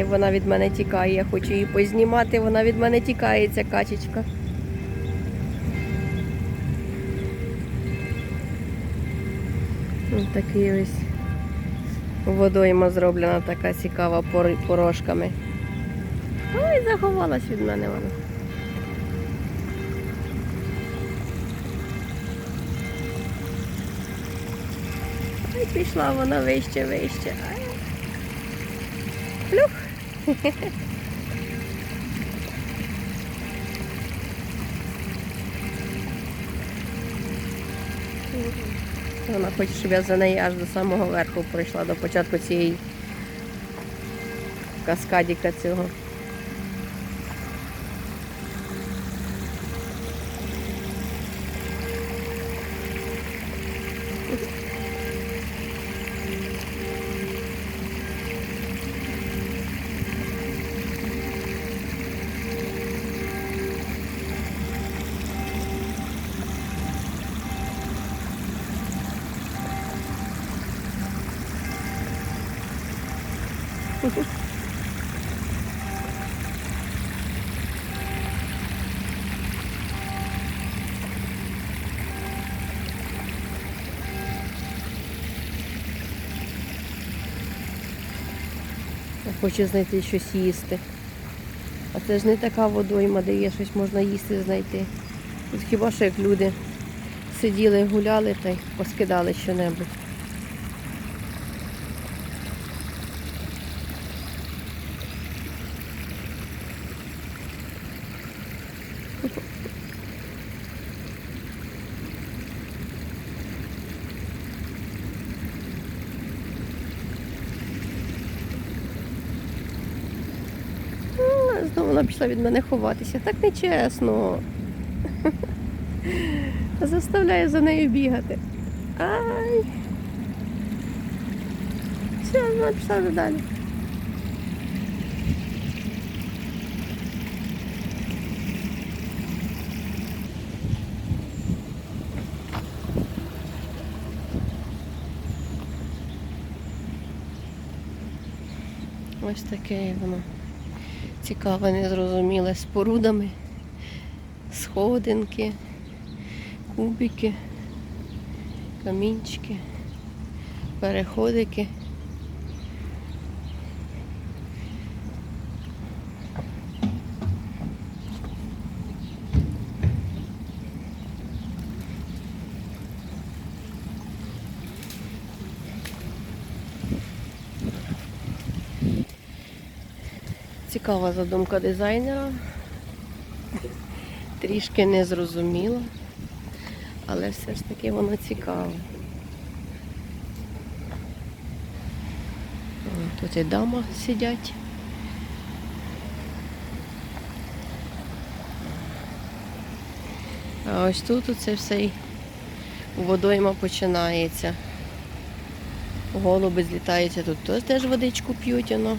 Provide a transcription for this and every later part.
Хай вона від мене тікає. Я хочу її познімати, вона від мене тікає, ця качечка. Ось такий ось водойма зроблена, така цікава порожками. Ой, заховалась від мене вона. Ай, пішла вона вище, вище. Плюх. Вона хоче, щоб я за неї аж до самого верху прийшла, до початку цієї каскадіка цього. Хочу знайти щось їсти. А це ж не така водойма, де є щось можна їсти знайти. Тут хіба що як люди сиділи, гуляли та й поскидали що-небудь. А, Знову вона пішла від мене ховатися. Так нечесно. Заставляю за нею бігати. Ай. Все, вона пішла вже. Ось таке воно цікаве, незрозуміле з порудами, сходинки, кубики, камінчики, переходики. Цікава задумка дизайнера. Трішки незрозуміла, але все ж таки воно цікаве. Тут і дама сидять. А ось тут оце все водойма починається. Голуби злітаються тут теж водичку п'ють, воно.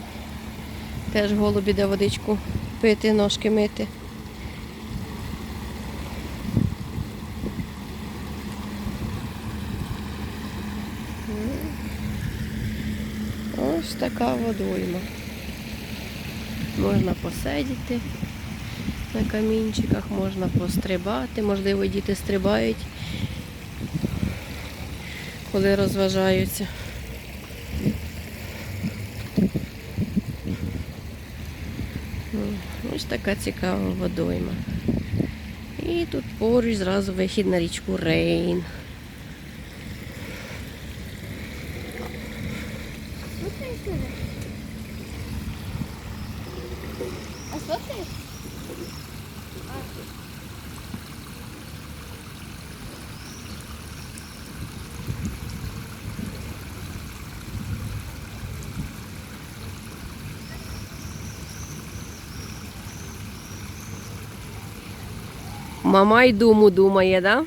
Теж голуб іде водичку пити, ножки мити. Ось така водойма. Можна посидіти на камінчиках, можна пострибати, можливо, діти стрибають, коли розважаються. Ось така цікава водойма. І тут поруч зразу вихід на річку Рейн. Мама й думу думає, да?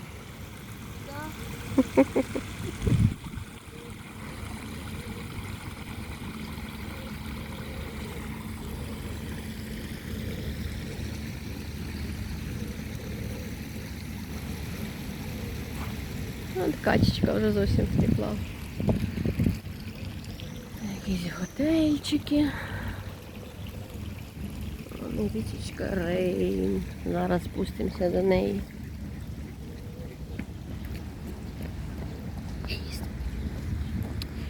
От качечка вже зовсім втекла. Якісь готельчики. Річечка Рейн. Зараз спустимося до неї.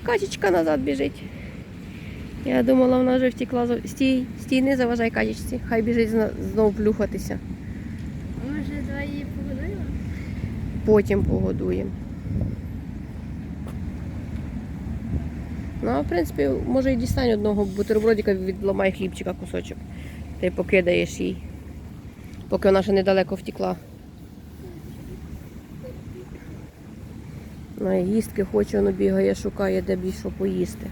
Качечка назад біжить. Я думала, вона вже втекла. Стій, стій, не заважай качечці. Хай біжить зна- знов плюхатися. Може, давай її погодуємо? Потім погодуємо. Ну, а в принципі, може і дістань одного бутербродика, відламай хлібчика кусочок. Й покидаєш їй. Поки вона ще недалеко втекла. Ну, їстки хоче, воно бігає, шукає, де б їй що поїсти.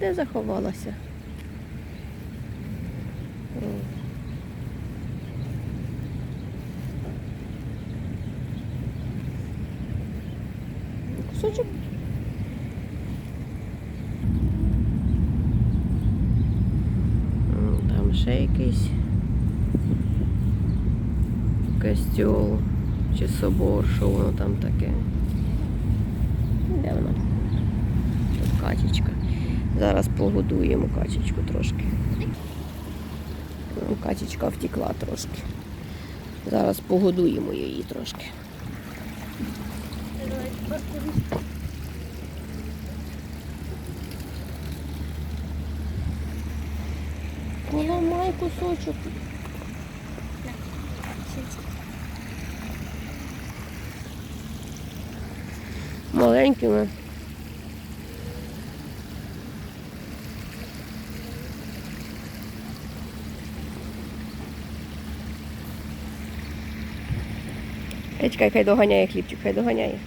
Де заховалася? Кусочок. М, Там ще якийсь костюл чи собор, що воно там таке. Де вона? Тут качечка. Зараз погодуємо качечку трошки. Ну, Качечка втекла трошки. Зараз погодуємо її трошки. Поламай кусочок. Маленькими. Хай чекай, хай доганяє хлібчик, хай доганяє.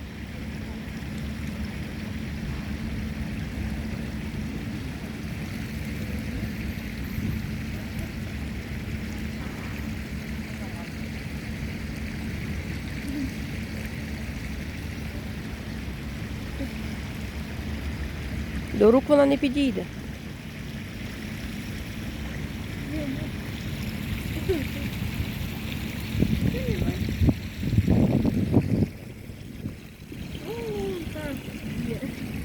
До рук вона не підійде.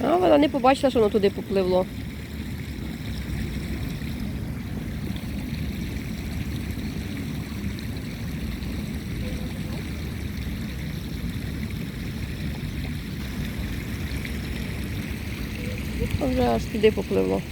А вона не побачила, що воно туди попливло. А Вже аж туди попливло.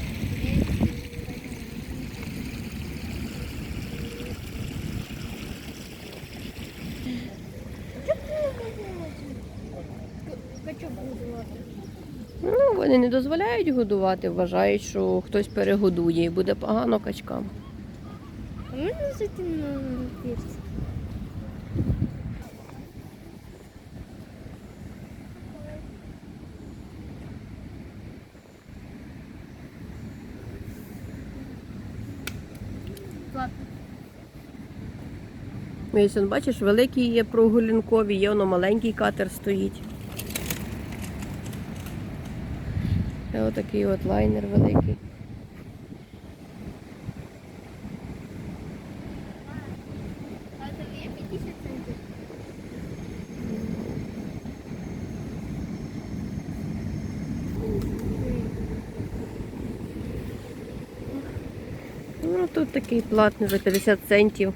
Ну, вони не дозволяють годувати, вважають, що хтось перегодує і буде погано качкам. А можна зайти на? Мейсон, бачиш, великі є прогулянкові, є воно маленький катер стоїть. Це отакий от лайнер великий. А це є 50 центів? Ну, тут такий платний за 50 центів.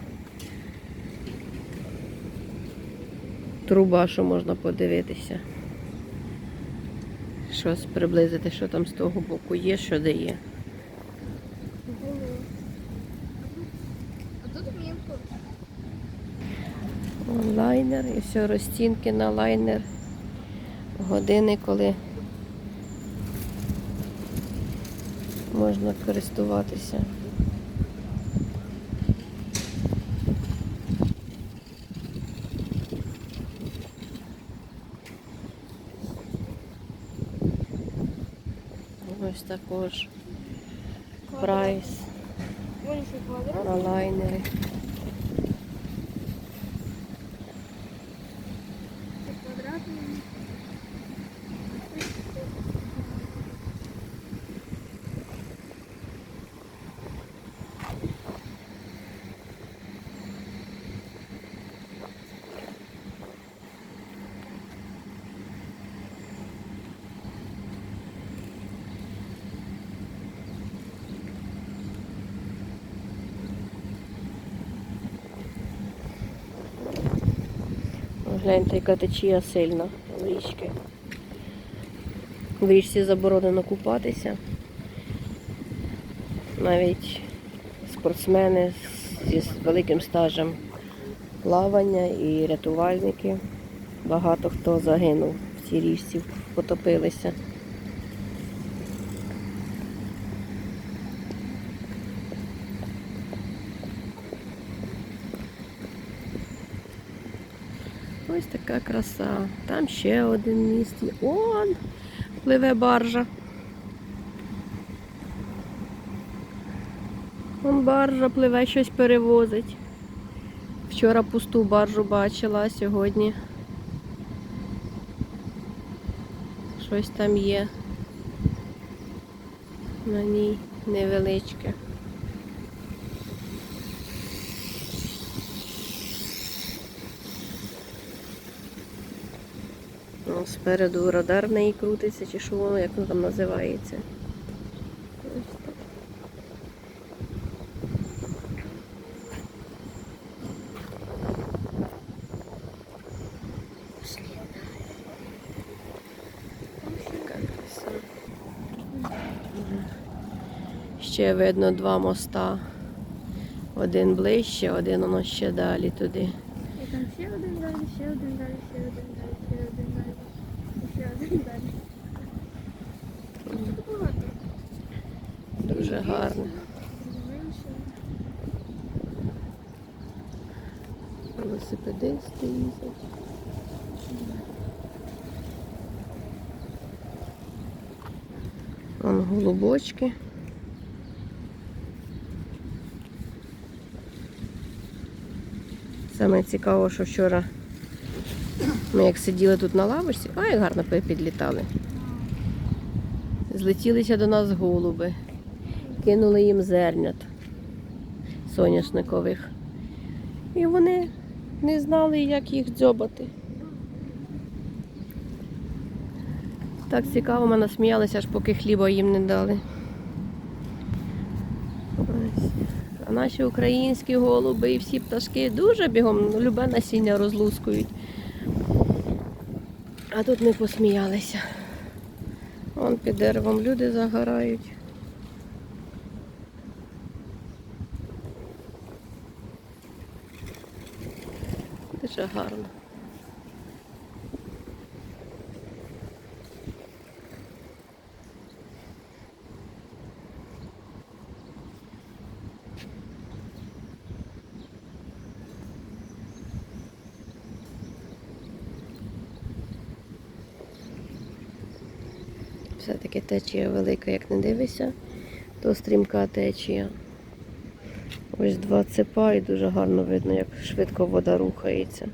Труба, що можна подивитися. Щось приблизити, що там з того боку є, що де є. Лайнер і все, розцінки на лайнер. Години, коли можна користуватися. Ось також прайс. На лайнери. Гляньте, яка течія сильна в річки. В річці заборонено купатися. Навіть спортсмени зі великим стажем плавання і рятувальники. Багато хто загинув в цій річці, потопилися. Ось така краса. Там ще один міст. Он пливе баржа. Вон баржа пливе, щось перевозить. Вчора пусту баржу бачила, а сьогодні щось там є. На ній невеличке. Спереду радар в неї крутиться, чи що воно, як воно там називається. Ще видно два моста. Один ближче, один воно ще далі туди. І там ще один далі, ще один далі, ще один далі. І ще один далі. Тут багато. Менше. Велосипедисти їздять. Вон голубочки. Саме цікаво, що вчора ми як сиділи тут на лавочці, а як гарно підлітали. Злетілися до нас голуби, кинули їм зернят соняшникових. І вони не знали, як їх дзьобати. Так цікаво, ми насміялися, аж поки хліба їм не дали. Ось. А наші українські голуби і всі пташки дуже бігом ну, любе насіння розлускують. А тут ми посміялися. Вон під деревом люди загорають. Дуже гарно. Все-таки течія велика, як не дивишся, то стрімка течія. Ось два цепа і дуже гарно видно, як швидко вода рухається.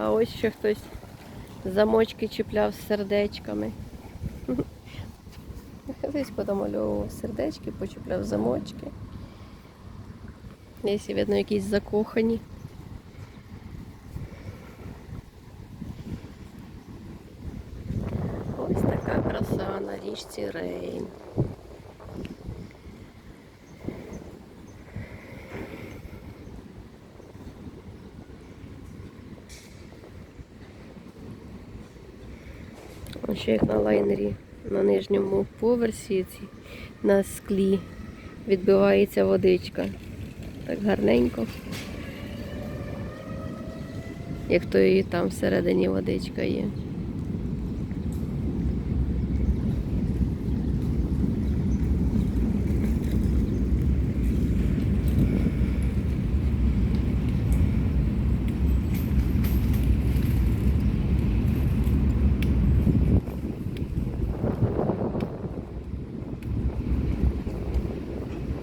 А ось ще хтось замочки чіпляв з сердечками. Хтось подомальовував сердечки, почіпляв замочки. Десь видно якісь закохані. Ось така краса Рейн. Ось ще як на лайнері на нижньому поверсі на склі відбивається водичка. Так гарненько. Як то і там всередині водичка є.